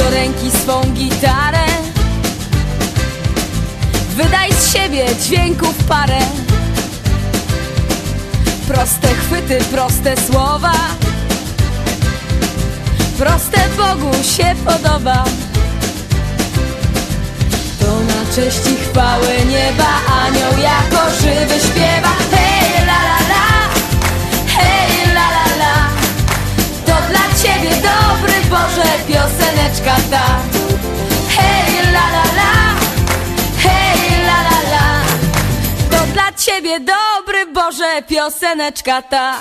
do ręki swą gitarę. Wydaj z siebie dźwięków parę. Proste chwyty, proste słowa. Proste Bogu się podoba. To na cześć i chwałę nieba Anioł jako żywy śpiewa ciebie dobry Boże pioseneczka ta.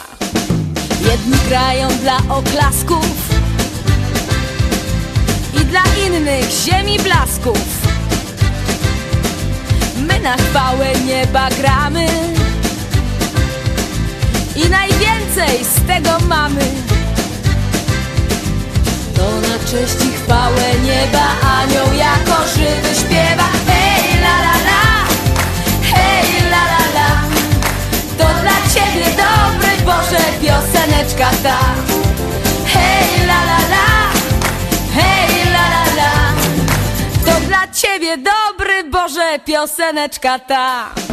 Jedni grają dla oklasków I dla innych ziemi blasków. My na chwałę nieba gramy I najwięcej z tego mamy. To na cześć i chwałę nieba Anioł pioseneczka ta. Hej la la la. Hej la la la. To dla ciebie dobry Boże pioseneczka ta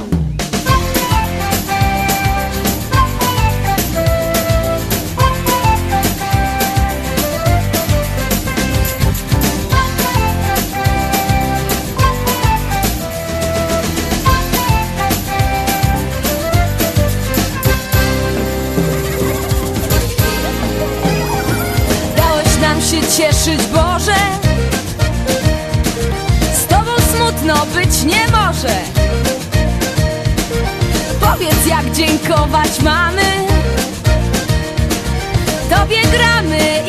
cieszyć, Boże. Z Tobą smutno być nie może. Powiedz, jak dziękować mamy. Tobie gramy